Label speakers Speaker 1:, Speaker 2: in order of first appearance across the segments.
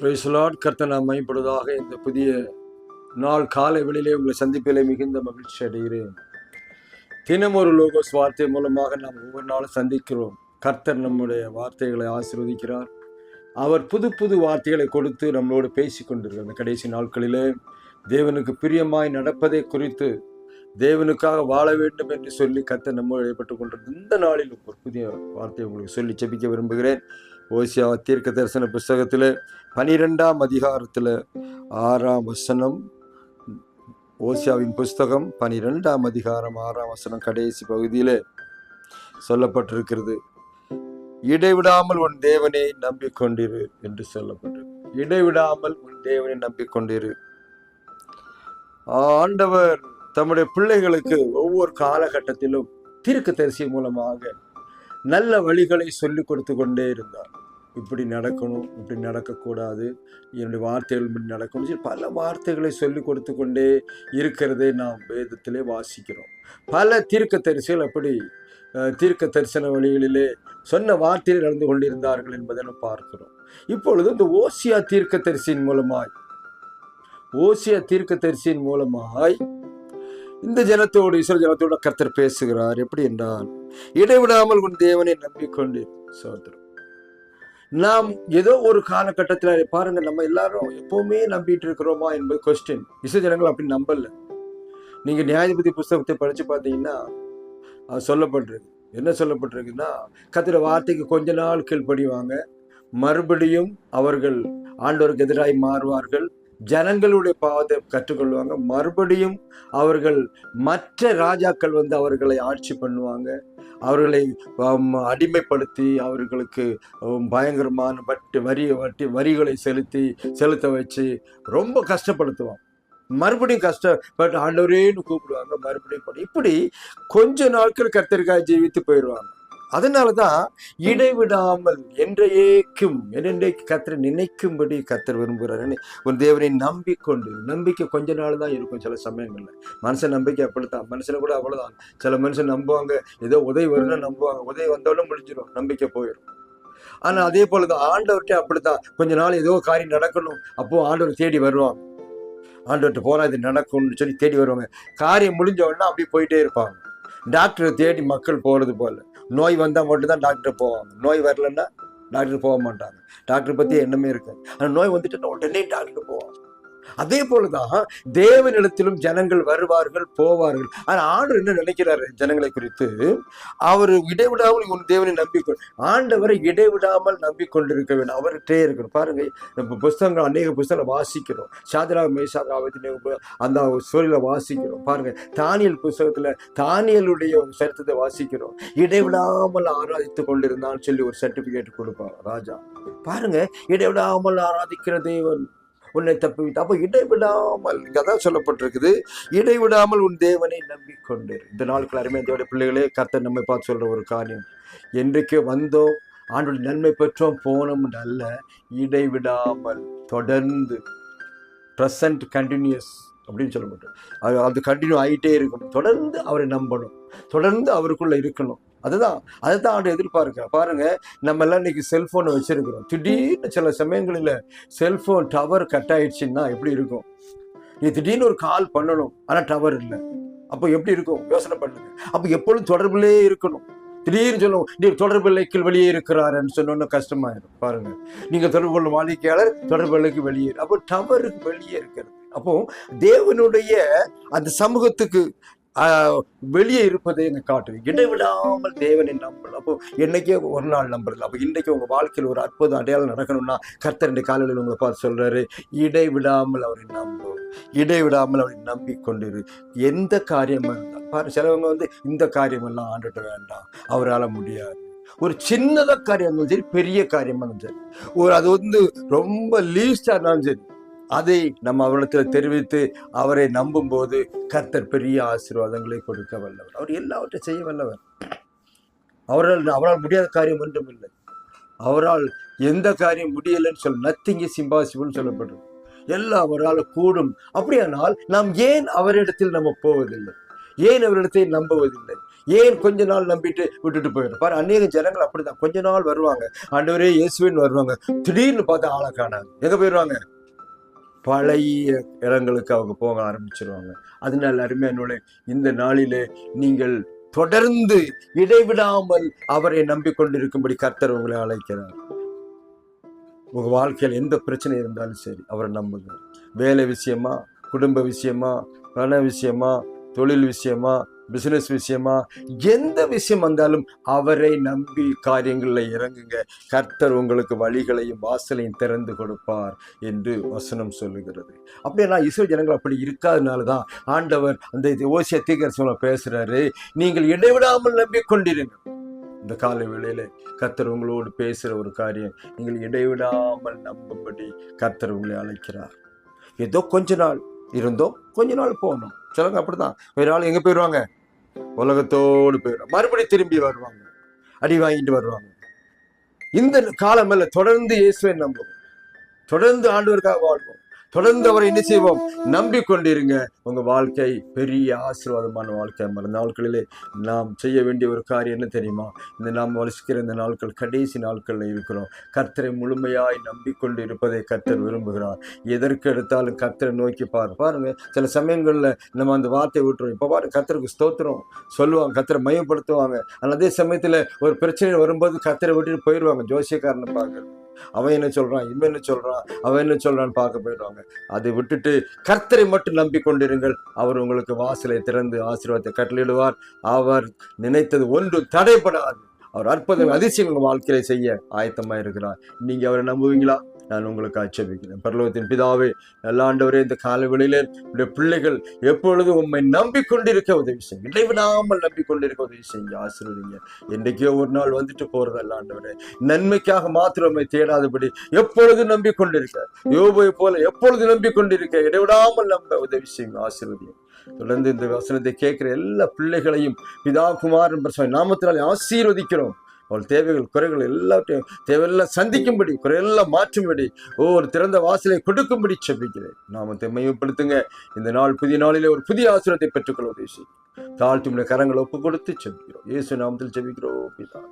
Speaker 1: பிரைஸ்லாட் கர்த்தனா மைப்படுவதாக இந்த புதிய நாள் காலை வெளியிலே உங்களை சந்திப்பிலே மிகுந்த மகிழ்ச்சி அடைகிறேன். தினம் ஒரு லோகோஸ் வார்த்தை மூலமாக நாம் ஒவ்வொரு நாளும் சந்திக்கிறோம். கர்த்தர் நம்முடைய வார்த்தைகளை ஆசிர்வதிக்கிறார். அவர் புது புது வார்த்தைகளை கொடுத்து நம்மளோடு பேசி கொண்டிருக்கிறார். இந்த கடைசி நாட்களிலே தேவனுக்கு பிரியமாய் நடப்பதை குறித்து தேவனுக்காக வாழ வேண்டும் என்று சொல்லி கர்த்தர் நம்ம ஏற்பட்டுக் கொண்டிருந்த இந்த நாளில் ஒரு புதிய வார்த்தையை உங்களுக்கு சொல்லி செபிக்க விரும்புகிறேன். ஓசியா தீர்க்க தரிசன புஸ்தகத்தில் பனிரெண்டாம் அதிகாரத்தில் ஆறாம் வசனம் ஓசியாவின் புஸ்தகம் பனிரெண்டாம் அதிகாரம் ஆறாம் வசனம் கடைசி பகுதியில் சொல்லப்பட்டிருக்கிறது. இடைவிடாமல் உன் தேவனை நம்பிக்கொண்டிரு என்று சொல்லப்பட்டிருக்கு. இடைவிடாமல் உன் தேவனை நம்பிக்கொண்டிரு. ஆண்டவர் தம்முடைய பிள்ளைகளுக்கு ஒவ்வொரு காலகட்டத்திலும் தீர்க்க தரிசி மூலமாக நல்ல வழிகளை சொல்லிக் கொடுத்து கொண்டே இருந்தார். இப்படி நடக்கணும் இப்படி நடக்கக்கூடாது. என்னுடைய வார்த்தைகள் இப்படி நடக்கணும் பல வார்த்தைகளை சொல்லி கொடுத்து கொண்டே இருக்கிறதை நாம் வேதத்திலே வாசிக்கிறோம். பல தீர்க்க தரிசிகள் அப்படி தீர்க்க தரிசன வழிகளிலே சொன்ன வார்த்தையில் நடந்து கொண்டிருந்தார்கள் என்பதை நாம் பார்க்கிறோம். இப்பொழுது இந்த ஓசியா தீர்க்க தரிசியின் மூலமாய் ஓசியா தீர்க்க தரிசியின் மூலமாய் இந்த ஜனத்தோடு இஸ்ரேல் ஜனத்தோடு கர்த்தர் பேசுகிறார். எப்படி என்றால் இடைவிடாமல் உன் தேவனை நம்பிக்கொண்டு சோதரம் நாம் ஏதோ ஒரு காலகட்டத்தில் பாருங்க நம்ம எல்லாரும் எப்பவுமே நம்பிட்டு இருக்கிறோமா என்பது கொஸ்டின் இஸ்ரேல் ஜனங்கள் அப்படி நம்பல. நீங்க நியாயபதி புஸ்தகத்தை படிச்சு பார்த்தீங்கன்னா அது சொல்லப்பட்டிருக்கு. என்ன சொல்லப்பட்டிருக்குன்னா கத்திர வார்த்தைக்கு கொஞ்ச நாள் கீழ்ப்படிவாங்க. மறுபடியும் அவர்கள் ஆண்டோருக்கு எதிராக மாறுவார்கள். ஜனங்களுடைய பாவத்தை கற்றுக்கொள்வாங்க. மறுபடியும் அவர்கள் மற்ற ராஜாக்கள் வந்து அவர்களை ஆட்சி பண்ணுவாங்க. அவர்களை அடிமைப்படுத்தி அவர்களுக்கு பயங்கரமான வட்டி வரி வட்டி வரிகளை செலுத்தி செலுத்த வச்சு ரொம்ப கஷ்டப்படுத்துவாங்க. மறுபடியும் கஷ்டப்பட்டு ஆண்டவரேன்னு கூப்பிடுவாங்க. மறுபடியும் இப்படி கொஞ்ச நாட்கள் கத்திரிக்காய் ஜீவித்து போயிடுவாங்க அதனால தான் இடைவிடாமல் என்றையேக்கும் என்னென்றைக்கு கர்த்தரை நினைக்கும்படி கர்த்தர் விரும்புகிறார் உன் தேவனை நம்பிக்கொண்டு நம்பிக்கை கொஞ்ச நாள் தான் இருக்கும் சில சமயங்கள்ல. மனுஷன் நம்பிக்கை அப்படித்தான். மனுஷனை கூட அவ்வளவுதான். சில மனுஷன் நம்புவாங்க. ஏதோ உதவி வரும்னு நம்புவாங்க. உதவி வந்தாலும் முடிஞ்சிடும் நம்பிக்கை போயிடும் ஆனா அதே போலதான் ஆண்டவர்கிட்ட அப்படித்தான். கொஞ்ச நாள் ஏதோ காரியம் நடக்கணும். அப்போ ஆண்டவர் தேடி வருவாங்க ஆண்டவர்கிட்ட போனா இது நடக்கும்னு சொல்லி தேடி வருவாங்க. காரியம் முடிஞ்ச உடனே அப்படியே போயிட்டே இருப்பாங்க. டாக்டரை தேடி மக்கள் போறது போல. நோய் வந்தால் மட்டும்தான் டாக்டர் போவாங்க. நோய் வரலன்னா டாக்டர் போக மாட்டாங்க. டாக்டர் பற்றி எண்ணமே இருக்குது. ஆனால் நோய் வந்துட்டு உடனே டாக்டர் போவாங்க. அதே போலதான் தேவனிடத்திலும் ஜனங்கள் வருவார்கள் போவார்கள். ஆனா ஆண்டவர் என்ன நினைக்கிறாரு? ஜனங்களை குறித்து அவர் இடைவிடாமல் உன் தேவனை நம்பிக்கொள். ஆண்டவரை இடைவிடாமல் நம்பிக்கொண்டிருக்க வேண்டும். அவர்கிட்டே இருக்கணும். பாருங்க நம்ம புஸ்தகங்கள் அநேக புஸ்தகங்களை வாசிக்கிறோம். சாதரா மேசாக அந்த சூழலை வாசிக்கிறோம். பாருங்க தானியல் புஸ்தகத்துல தானியலுடைய ஒரு சரித்திரத்தை வாசிக்கிறோம். இடைவிடாமல் ஆராதித்து கொண்டிருந்தான்னு சொல்லி ஒரு சர்டிபிகேட் கொடுப்பார் ராஜா. பாருங்க இடைவிடாமல் ஆராதிக்கிற தேவன். உன்னை தப்பிவிட்டு அப்போ இடைவிடாமல் இங்கே தான் சொல்லப்பட்டிருக்குது. இடைவிடாமல் உன் தேவனை நம்பிக்கொண்டு இந்த நாட்கள் அருமையான தேவடைய பிள்ளைகளே கர்த்தர் நம்மை பார்த்து சொல்கிற ஒரு காரியம். என்றைக்கு வந்தோம் ஆண்டோட நன்மை பெற்றோம் போனோம் அல்ல இடைவிடாமல் தொடர்ந்து ப்ரெசன்ட் கண்டினியூஸ் அப்படின்னு சொல்ல மாட்டோம் அது அது கண்டினியூ ஆகிட்டே இருக்கணும் தொடர்ந்து அவரை நம்பணும். தொடர்ந்து அவருக்குள்ளே இருக்கணும். அதுதான் அதுதான் ஆண்டு எதிர்பார்க்க பாருங்க நம்ம எல்லாம் இன்னைக்கு செல்போனை வச்சிருக்கிறோம். திடீர்னு சில சமயங்களில் செல்போன் டவர் கட் ஆயிடுச்சுன்னா எப்படி இருக்கும்? நீ திடீர்னு ஒரு கால் பண்ணணும் ஆனால் டவர் இல்லை. அப்போ எப்படி இருக்கும்? யோசனை பண்ணுங்க. அப்போ எப்பொழுதும் தொடர்பிலே இருக்கணும். திடீர்னு சொல்லுவோம் நீ தொடர்பு இலைக்கில் வெளியே இருக்கிறாருன்னு சொன்னோன்னு கஷ்டமாயிடும் பாருங்க நீங்க தொடர்பு கொள்ளும் வாடிக்கையாளர் தொடர்பு இலைக்கு வெளியே அப்போ டவருக்கு வெளியே இருக்கிறது. அப்போ தேவனுடைய அந்த சமூகத்துக்கு வெளியே இருப்பதை எங்க காட்டுது? இடைவிடாமல் தேவனை நம்பல் அப்போ என்னைக்கே ஒரு நாள் நம்புறது அப்போ இன்றைக்கி உங்க வாழ்க்கையில் ஒரு அற்புத அடையாளம் நடக்கணும்னா கர்த்தர் ரெண்டு காலையில் உங்களை பார்த்து சொல்றாரு இடைவிடாமல் அவரை நம்பும் இடைவிடாமல் அவரை நம்பிக்கொண்டிரு. எந்த காரியமாக இருந்தாலும் பாரு சிலவங்க வந்து இந்த காரியமெல்லாம் ஆண்டுட்டு வேண்டாம். அவரால் முடியாது. ஒரு சின்னதாக காரியம் இருந்தாலும் சரி பெரிய காரியமாக இருந்தாலும் சரி. ஒரு அது வந்து ரொம்ப லீஸ்டாக இருந்தாலும் சரி. அதை நம்ம அவரிடத்தில் தெரிவித்து அவரை நம்பும்போது கர்த்தர் பெரிய ஆசீர்வாதங்களை கொடுக்க வல்லவர். அவர் எல்லாவற்றையும் செய்ய வல்லவர். அவரால் அவரால் முடியாத காரியம் ஒன்றும் இல்லை. அவரால் எந்த காரியம் முடியலைன்னு சொல்ல நத்திங் இஸ் இம்பாசிபிள்னு சொல்லப்படும் எல்லாம் அவரால் கூடும். அப்படியானால் நாம் ஏன் அவரிடத்தில் நம்ம போவதில்லை? ஏன் அவரிடத்தை நம்புவதில்லை? ஏன் கொஞ்ச நாள் நம்பிட்டு விட்டுட்டு போயிடும் பாரு அநேக ஜனங்கள் அப்படிதான். கொஞ்ச நாள் வருவாங்க. ஆண்டவரே இயேசுவின்னு வருவாங்க. திடீர்னு பார்த்தா ஆளை காணாங்க எங்க போயிடுவாங்க பழைய இடங்களுக்கு அவங்க போக ஆரம்பிச்சிருவாங்க. அதனால அருமையானோட இந்த நாளிலே நீங்கள் தொடர்ந்து இடைவிடாமல் அவரை நம்பிக்கொண்டிருக்கும்படி கர்த்தர் உங்களை அழைக்கிறார். உங்க வாழ்க்கையில் எந்த பிரச்சனை இருந்தாலும் சரி அவரை நம்புங்க. வேலை விஷயமா குடும்ப விஷயமா பண விஷயமா தொழில் விஷயமா பிசினஸ் விஷயமா எந்த விஷயம் வந்தாலும் அவரை நம்பி காரியங்களில் இறங்குங்க. கர்த்தர் உங்களுக்கு வழிகளையும் வாசலையும் திறந்து கொடுப்பார் என்று வசனம் சொல்லுகிறது. அப்படின்னா இஸ்ரோ ஜனங்கள் அப்படி இருக்காதனால தான் ஆண்டவர் அந்த ஓசிய தீக்கரசங்களை பேசுறாரு. நீங்கள் இடைவிடாமல் நம்பிக்கொண்டிருங்க இந்த காலை வேளையில் கர்த்தர் உங்களோடு பேசுகிற ஒரு காரியம் நீங்கள் இடைவிடாமல் நம்பும்படி கர்த்தர் உங்களை அழைக்கிறார். ஏதோ கொஞ்ச நாள் இருந்தோம் கொஞ்ச நாள் போகணும் சிலங்க அப்படிதான். ஒரு நாள் எங்கே போயிடுவாங்க உலகத்தோடு போயிடும். மறுபடியும் திரும்பி வருவாங்க. அடி வாங்கிட்டு வருவாங்க. இந்த காலம் அல்ல தொடர்ந்து இயேசுவை நம்புவோம். தொடர்ந்து ஆண்டவருக்காக வாழ்வோம். தொடர்ந்து அவரை என்ன செய்வோம்? நம்பிக்கொண்டிருங்க. உங்க வாழ்க்கை பெரிய ஆசீர்வாதமான வாழ்க்கை மறந்த நாட்களிலே நாம் செய்ய வேண்டிய ஒரு காரியம் என்ன தெரியுமா? இந்த நாம் வலிசிக்கிற இந்த நாட்கள் கடைசி நாட்களில் இருக்கிறோம். கர்த்தரை முழுமையாய் நம்பிக்கொண்டு இருப்பதை கர்த்தர் விரும்புகிறார். எதற்கு எடுத்தாலும் கர்த்தரை நோக்கி பாரு. பாருங்க சில சமயங்களில் நம்ம அந்த வார்த்தையை விட்டுருவோம். இப்போ பாரு கர்த்தருக்கு ஸ்தோத்திரம் சொல்லுவாங்க. கர்த்தரை மையப்படுத்துவாங்க. ஆனால் அதே சமயத்தில் ஒரு பிரச்சனை வரும்போது கர்த்தரை விட்டுட்டு போயிடுவாங்க ஜோசியக்காரனை பார்க்குறது அவன் என்ன சொல்றான்? இவன் என்ன சொல்றான்? அவன் என்ன சொல்றான்னு பார்க்க போயிடுவாங்க. அதை விட்டுட்டு கர்த்தரை மட்டும் நம்பிக்கொண்டிருங்கள். அவர் உங்களுக்கு வாசலை திறந்து ஆசீர்வாதத்தை கட்டளிடுவார் அவர் நினைத்தது ஒன்றும் தடைபடாது. அவர் அற்புதம் அதிசயம் உங்கள் வாழ்க்கையில செய்ய ஆயத்தமா இருக்கிறார். நீங்க அவரை நம்புவீங்களா? நான் உங்களுக்கு ஆட்சேபிக்கிறேன். பரலோகத்தின் பிதாவே நல்லாண்டவரே இந்த காலவெளியிலே உடைய பிள்ளைகள் எப்பொழுதும் உண்மை நம்பிக்கொண்டிருக்க உதவி செய்யுங்க. இடைவிடாமல் நம்பிக்கொண்டிருக்க உதவி செய்யுங்க. ஆசீர்வதிங்க. என்றைக்கோ ஒரு நாள் வந்துட்டு போறது அல்லாண்டவரே நன்மைக்காக மாத்திரமே தேடாதபடி எப்பொழுதும் நம்பிக்கொண்டிருக்க. யோபை போல எப்பொழுது நம்பிக்கொண்டிருக்க. இடைவிடாமல் நம்ப உதவி செய்யுங்க. ஆசீர்வதிங்க. தொடர்ந்து இந்த வசனத்தை கேட்கிற எல்லா பிள்ளைகளையும் பிதா குமாரன் பிரசவ நாமத்தினால் ஆசீர்வதிக்கிறோம். அவள் தேவைகள் குறைகள் எல்லாத்தையும் தேவையெல்லாம் சந்திக்கும்படி குறையெல்லாம் மாற்றும்படி ஒவ்வொரு திறந்த வாசலை கொடுக்கும்படி செபிக்கிறேன். நாமத்தை மையப்படுத்துங்க. இந்த நாள் புதிய நாளிலே ஒரு புதிய ஆசிரியத்தை பெற்றுக்கொள்ள உதவி செய்யும் தாழ்த்துடைய கரங்களை ஒப்பு கொடுத்து செபிக்கிறோம். இயேசு நாமத்தில் செபிக்கிறோம் பிதா.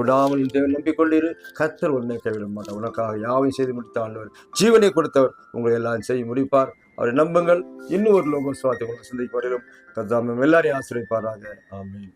Speaker 1: விடாமல் தேவன் நம்பிக்கொண்டிரு. கத்தர் உன்னை கைவிட மாட்டார் உனக்காக யாவையும் செய்து முடித்த ஆண்டவர் ஜீவனை கொடுத்தவர். உங்களை எல்லாம் செய்ய முடிப்பார். அவரை நம்புங்கள். இன்னும் ஒரு லோகம் சுவாத்தை உங்களை சந்திக்கு வரையிலும் கத்தாமம் எல்லாரையும் ஆசிரியப்பாராக. ஆமீன்.